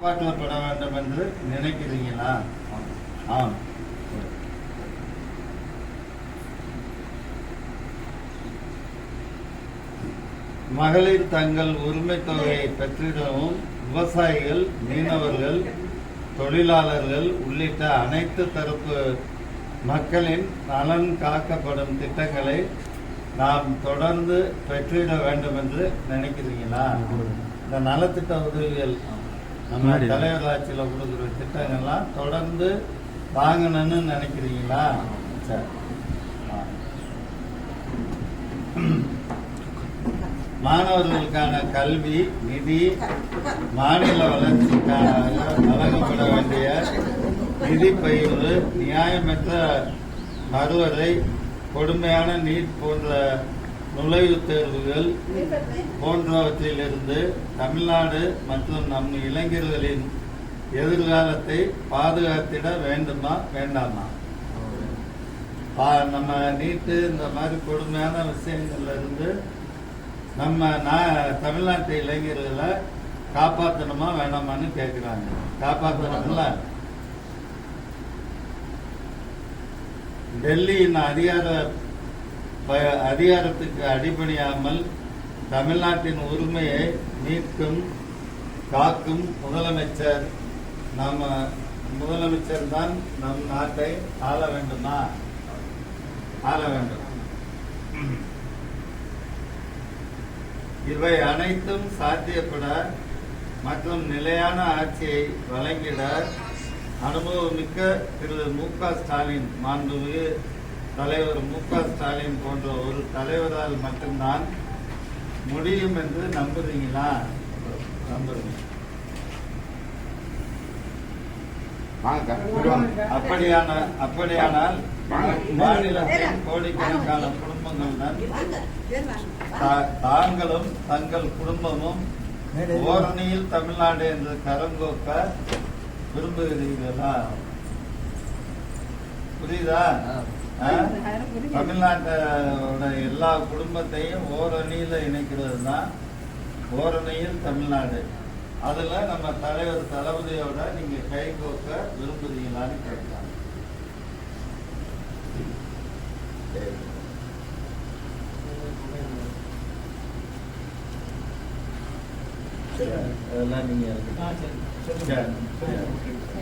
காப்பாற்றப்பட வேண்டும் என்று நினைக்கிறீங்களா? ஆம். மகளிர் தங்கள் உரிமை தொகையை பெற்றிடவும் விவசாயிகள் மீனவர்கள் தொழிலாளர்கள் உள்ளிட்ட அனைத்து தரப்பு மக்களின் நலன் காக்கப்படும் திட்டங்களை நாம் தொடர்ந்து பெற்றிட வேண்டும் என்று நினைக்கிறீங்களா? இந்த நலத்திட்ட உதவிகள் நம்ம தலைவர் ஆட்சியில் கொடுக்குற திட்டங்கள்லாம் தொடர்ந்து வாங்கணும்னு நினைக்கிறீங்களா? சரி. மாணவர்களுக்கான கல்வி நிதி மாநில வளர்ச்சிக்காக வழங்கப்பட வேண்டிய நிதி பகிர்வு நியாயமற்ற மறுவரை கொடுமையான நீட் போன்ற நுழைவுத் தேர்வுகள் போன்றவற்றிலிருந்து தமிழ்நாடு மற்றும் நம் இளைஞர்களின் எதிர்காலத்தை பாதுகாத்திட வேண்டுமா வேண்டாமா? நம்ம நீட்டு இந்த மாதிரி கொடுமையான விஷயங்கள்ல இருந்து நம்ம தமிழ்நாட்டு இளைஞர்களை காப்பாற்றணுமா வேணாமான்னு கேட்குறாங்க காப்பாற்றணும்ல டெல்லியின் அதிகார அதிகாரத்துக்கு அடிபணியாமல் தமிழ்நாட்டின் உரிமையை மீட்கும் காக்கும் முதலமைச்சர் நம்ம முதலமைச்சர் தான் நம் நாட்டை ஆள வேண்டுமா? ஆள வேண்டும். இவை அனைத்தும் சாத்தியப்பட மற்றும் நிலையான ஆட்சியை வழங்கிட அனுபவமிக்க திரு மு க ஸ்டாலின் மாண்புமிகு தலைவர் மு க. ஸ்டாலின் போன்ற ஒரு தலைவரால் மட்டும்தான் முடியும் என்று நம்புறீங்களா? நம்புறீங்க அப்படியான அப்படியானால் மாநிலத்தின் கோடிக்கணக்கான குடும்பங்கள் தாங்களும் தங்கள் குடும்பமும் ஓரணியில் தமிழ்நாடு என்று கரங்கோக்க விரும்புகிறீர்களா? புரியுதா? தமிழ்நாட்டோட எல்லா குடும்பத்தையும் ஓரணியில இணைக்கிறது தான் ஓரணியில் தமிழ்நாடு. அதுல நம்ம தலைவர் தளபதியோட நீங்க கை கோக்க விரும்புறீங்களான்னு கேட்கலாம். அதெல்லாம் நீங்க எடுத்துக்கலாம். சரி, சரி.